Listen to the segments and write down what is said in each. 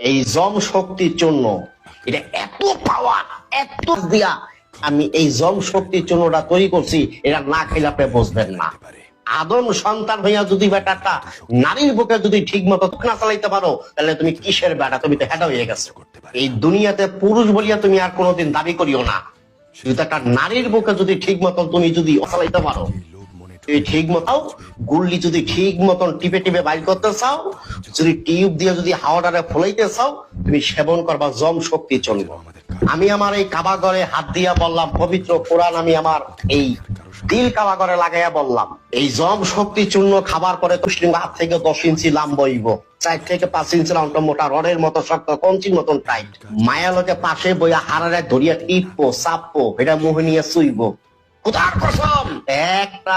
এই জম শক্তির জন্য, এটা এত পাওয়া এত দিয়া আমি এই জম শক্তির জন্যটা তৈরি করছি, এটা না খেলে আপনি বুঝবেন না। আদম সন্তান হইয়া যদি বেটাটা নারীর বুকে যদি ঠিক মতো না চালাইতে পারো, তাহলে তুমি কিসের বেটা? তুমি তো হেটা হয়ে গেছো। এই দুনিয়াতে পুরুষ বলিয়া তুমি আর কোনোদিন দাবি করিও না। শুধু একটা নারীর বুকে যদি ঠিক মতো তুমি যদি চালাইতে পারো তুমি ঠিক মতো গুল্লি যদি ঠিক মতন টিপে টিপে বাইর করতে চাও, যদি টিউব দিয়ে যদি হাওয়াটারে চাও, তুমি সেবন করবা জম শক্তি চলব। আমি আমার এই কাবাগরে হাত দিয়া বললাম, পবিত্র কোরআন আমি আমার এই দিল কাবাগরে লাগাইয়া বললাম, এই জম শক্তি চূর্ণ খাবার পরে মুসলিম হাত থেকে দশ ইঞ্চি লাম বইব। চার থেকে পাঁচ ইঞ্চি লামটা মোটা রডের মতো শক্ত, কঞ্চির মতন টাইট মায়া লোকে পাশে বইয়া হারারে ধরিয়া টিপবো, চাপবো, এটা মুহে নিয়ে শুইব। একটা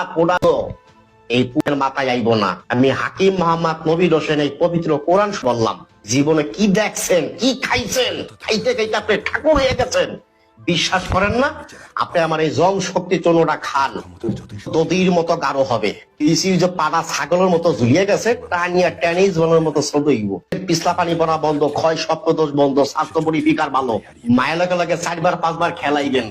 এই মাথায় আইব না। আমি হাকিম মোহাম্মদ নবীর হোসেন এই পবিত্র কোরআন বললাম জীবনে কি দেখছেন, কি খাইছেন? খাইতে খাইতে আপনি ঠাকুর হয়ে গেছেন। বিশ্বাস করেন না, আপনি আমার এই জং শক্তি চন্নটা খান। দদির মতো গাঢ় হবে। যে পাড়া ছাগলের মতো ঝুলিয়ে গেছে টানিয়া টেনিস বলের মতো সদইব পিছলা পানি পড়া বন্ধ, ক্ষয় সপ্তদোষ বন্ধ স্বাস্থ্য পরিফিকার ভালো। মায়ের লগে লগে চারবার, পাঁচবার খেলাইবেন।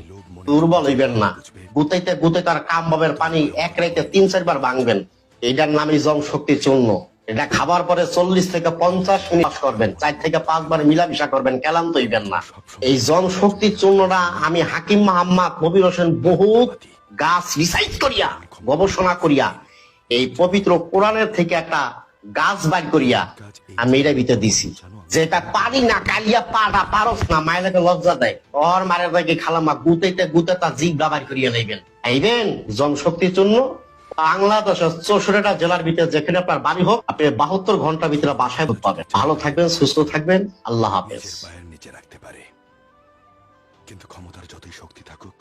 দুর্বল হইবেন না। গুতাইতে গুতাইতে আর কাম বাবের পানি এক রাইতে তিন চারবার ভাঙবেন। এটার নামই জম শক্তি চূর্ণ। এটা খাবার পরে চল্লিশ থেকে পঞ্চাশ মিনিট করবেন, চার থেকে পাঁচবার মিলামিশা করবেন কেলাম তৈবেন না। এই জম শক্তি চূর্ণটা আমি হাকিম মোহাম্মদ নবীর হোসেন বহুত গাছ রিসাইজ করিয়া, গবেষণা করিয়া, এই পবিত্র কোরআনের থেকে একটা গাছ বাইর করিয়া আমি এটা ভিতরে দিছি। যেটা পারি না, কালিয়া পাটা পারস না, মায়ের লজ্জা দেয়। ওর মারের ভাইকে খালামা গুতেতে গুতে তার জিভ ব্যবহার করিয়া নেবেন আইবেন জনশক্তির জন্য। বাংলাদেশের চৌষট্টিটা জেলার ভিতরে যেখানে আপনার বাড়ি হোক, আপনি বাহাত্তর ঘণ্টার ভিতরে বাসায় পাবেন ভালো থাকবেন, সুস্থ থাকবেন। আল্লাহ হাফেজ। নিচে রাখতে পারে। কিন্তু ক্ষমতার যতই শক্তি থাকুক